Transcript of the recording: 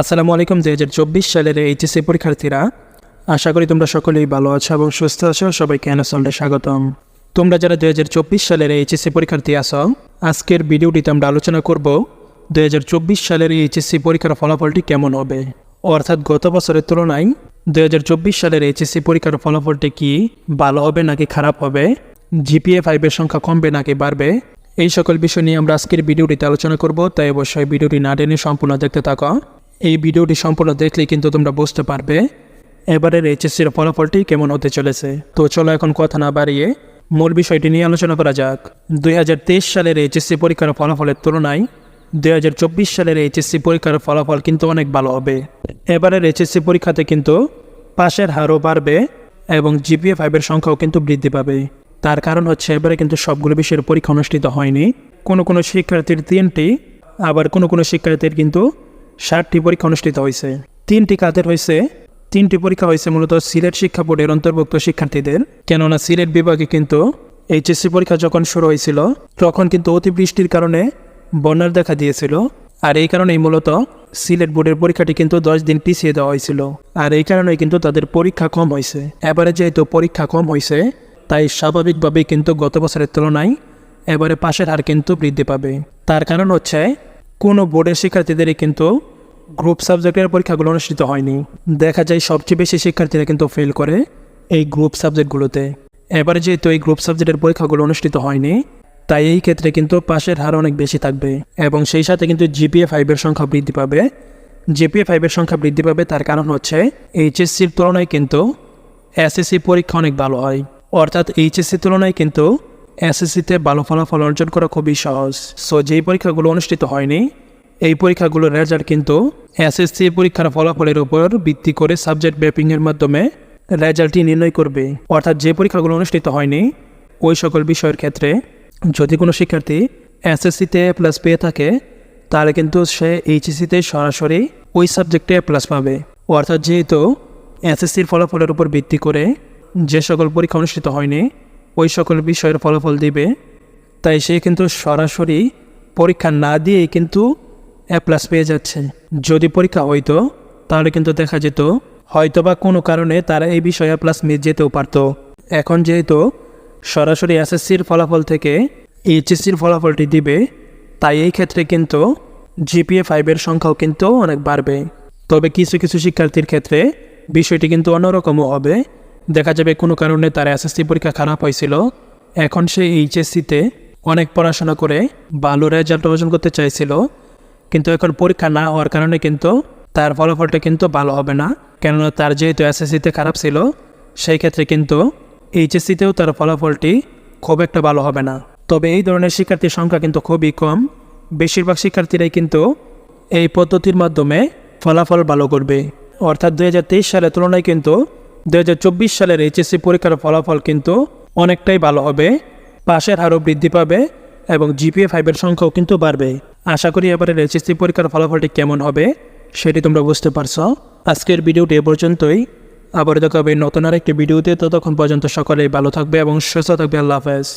আসসালামু আলাইকুম, দুই হাজার চব্বিশ সালের এইচএসসি পরীক্ষার্থীরা। আশা করি তোমরা সকলেই ভালো আছো এবং সুস্থ আছো। সবাইকে এনএসএলডে স্বাগতম। তোমরা যারা দুই হাজার চব্বিশ সালের এইচএসসি পরীক্ষার্থী আছো, আজকের ভিডিওটিতে আমরা আলোচনা করব দুই হাজার চব্বিশ সালের এইচএসসি পরীক্ষার ফলাফলটি কেমন হবে। অর্থাৎ গত বছরের তুলনায় দুই হাজার চব্বিশ সালের এইচএসসি পরীক্ষার ফলাফলটি কি ভালো হবে নাকি খারাপ হবে? জিপিএ ফাইভের সংখ্যা কমবে নাকি বাড়বে? এই সকল বিষয় নিয়ে আমরা আজকের ভিডিওটিতে আলোচনা করব, তাই অবশ্যই ভিডিওটি না টেনে সম্পূর্ণ দেখতে থাকো। এই ভিডিওটি সম্পূর্ণ দেখলে কিন্তু তোমরা বুঝতে পারবে, এবারের এইচএসসির ফলাফলটি কেমন হতে চলেছে। তো চলো এখন কথা না বাড়িয়ে মূল বিষয়টি নিয়ে আলোচনা করা যাক। দুই হাজার তেইশ সালের এইচএসসি পরীক্ষার ফলাফলের তুলনায় দুই হাজার চব্বিশ সালের এইচএসসি পরীক্ষার ফলাফল কিন্তু অনেক ভালো হবে। এবারের এইচএসসি পরীক্ষাতে কিন্তু পাশের হারও বাড়বে এবং জিপিএ ফাইভের সংখ্যাও কিন্তু বৃদ্ধি পাবে। তার কারণ হচ্ছে এবারে কিন্তু সবগুলো বিষয়ের পরীক্ষা অনুষ্ঠিত হয়নি। কোনো কোনো শিক্ষার্থীর তিনটি, আবার কোনো কোনো শিক্ষার্থীর কিন্তু ষাটটি পরীক্ষা অনুষ্ঠিত হয়েছে। তিনটি কাদের হয়েছে। তিনটি পরীক্ষা হয়েছে মূলত সিলেট শিক্ষা বোর্ডের অন্তর্ভুক্ত শিক্ষার্থীদের। কেননা সিলেট বিভাগে কিন্তু এইচএসসি পরীক্ষা যখন শুরু হয়েছিল, তখন কিন্তু অতিবৃষ্টির কারণে বন্যার দেখা দিয়েছিল। আর এই কারণেই মূলত সিলেট বোর্ডের পরীক্ষাটি কিন্তু দশ দিন পিছিয়ে দেওয়া হয়েছিল। আর এই কারণেই কিন্তু তাদের পরীক্ষা কম হয়েছে। এবারে যেহেতু পরীক্ষা কম হয়েছে, তাই স্বাভাবিকভাবেই কিন্তু গত বছরের তুলনায় এবারে পাশের হার কিন্তু বৃদ্ধি পাবে। তার কারণ হচ্ছে কোনো বোর্ডের শিক্ষার্থীদেরই কিন্তু গ্রুপ সাবজেক্টের পরীক্ষাগুলো অনুষ্ঠিত হয়নি। দেখা যায় সবচেয়ে বেশি শিক্ষার্থীরা কিন্তু ফেল করে এই গ্রুপ সাবজেক্টগুলোতে এবারে যেহেতু এই গ্রুপ সাবজেক্টের পরীক্ষাগুলো অনুষ্ঠিত হয়নি, তাই এই ক্ষেত্রে কিন্তু পাশের হার অনেক বেশি থাকবে এবং সেই সাথে কিন্তু জিপিএ ফাইভের সংখ্যা বৃদ্ধি পাবে। জিপিএ ফাইভের সংখ্যা বৃদ্ধি পাবে তার কারণ হচ্ছে এইচএসসির তুলনায় কিন্তু এসএসসি পরীক্ষা অনেক ভালো হয়। অর্থাৎ এইচএসসির তুলনায় কিন্তু এসএসসিতে ভালো ফলাফল অর্জন করা খুবই সহজ। সো যেই পরীক্ষাগুলো অনুষ্ঠিত হয়নি, এই পরীক্ষাগুলোর রেজাল্ট কিন্তু এসএসসি পরীক্ষার ফলাফলের উপর ভিত্তি করে সাবজেক্ট ম্যাপিংয়ের মাধ্যমে রেজাল্টটি নির্ণয় করবে। অর্থাৎ যে পরীক্ষাগুলো অনুষ্ঠিত হয়নি, ওই সকল বিষয়ের ক্ষেত্রে যদি কোনো শিক্ষার্থী এসএসসিতে প্লাস পেয়ে থাকে, তাহলে কিন্তু সে এইচএসসিতে সরাসরি ওই সাবজেক্টে প্লাস পাবে। অর্থাৎ যেহেতু এসএসসির ফলাফলের উপর ভিত্তি করে যে সকল পরীক্ষা অনুষ্ঠিত হয়নি ওই সকল বিষয়ের ফলাফল দিবে। তাই সে কিন্তু সরাসরি পরীক্ষা না দিয়েই কিন্তু এ প্লাস পেয়ে যাচ্ছে। যদি পরীক্ষা হইতো, তাহলে কিন্তু দেখা যেত হয়তো বা কোনো কারণে তারা এই বিষয়ে প্লাস মিস যেতেও পারতো। এখন যেহেতু সরাসরি এসএসসির ফলাফল থেকে এইচএসসির ফলাফলটি দিবে, তাই এই ক্ষেত্রে কিন্তু জিপিএ ফাইভের সংখ্যাও কিন্তু অনেক বাড়বে। তবে কিছু কিছু শিক্ষার্থীর ক্ষেত্রে বিষয়টি কিন্তু অন্যরকমও হবে। দেখা যাবে কোনো কারণে তার এসএসসি পরীক্ষা খারাপ হয়েছিল। এখন সে এইচএসসিতে অনেক পড়াশোনা করে, ভালো রেজাল্ট অর্জন করতে চাইছিল। কিন্তু এখন পরীক্ষা না হওয়ার কারণে কিন্তু তার ফলাফলটা কিন্তু ভালো হবে না। কেননা তার যেহেতু এসএসসিতে খারাপ ছিল, সেই ক্ষেত্রে কিন্তু এইচএসসিতেও তার ফলাফলটি খুব একটা ভালো হবে না। তবে এই ধরনের শিক্ষার্থীর সংখ্যা কিন্তু খুবই কম। বেশিরভাগ শিক্ষার্থীরাই কিন্তু এই পদ্ধতির মাধ্যমে ফলাফল ভালো করবে। অর্থাৎ দু হাজার তেইশ সালের তুলনায় কিন্তু দু হাজার চব্বিশ সালের এইচএসসি পরীক্ষার ফলাফল কিন্তু অনেকটাই ভালো হবে। পাশের হারও বৃদ্ধি পাবে এবং জিপিএ ফাইভের সংখ্যাও কিন্তু বাড়বে। আশা করি এবারের এইচএসসি পরীক্ষার ফলাফলটি কেমন হবে সেটি তোমরা বুঝতে পারছ। আজকের ভিডিওটি এ পর্যন্তই। আবার দেখা হবে নতুন আরেকটি ভিডিওতে। ততক্ষণ পর্যন্ত সকলেই ভালো থাকবে এবং সুস্থ থাকবে। আল্লাহ হাফেজ।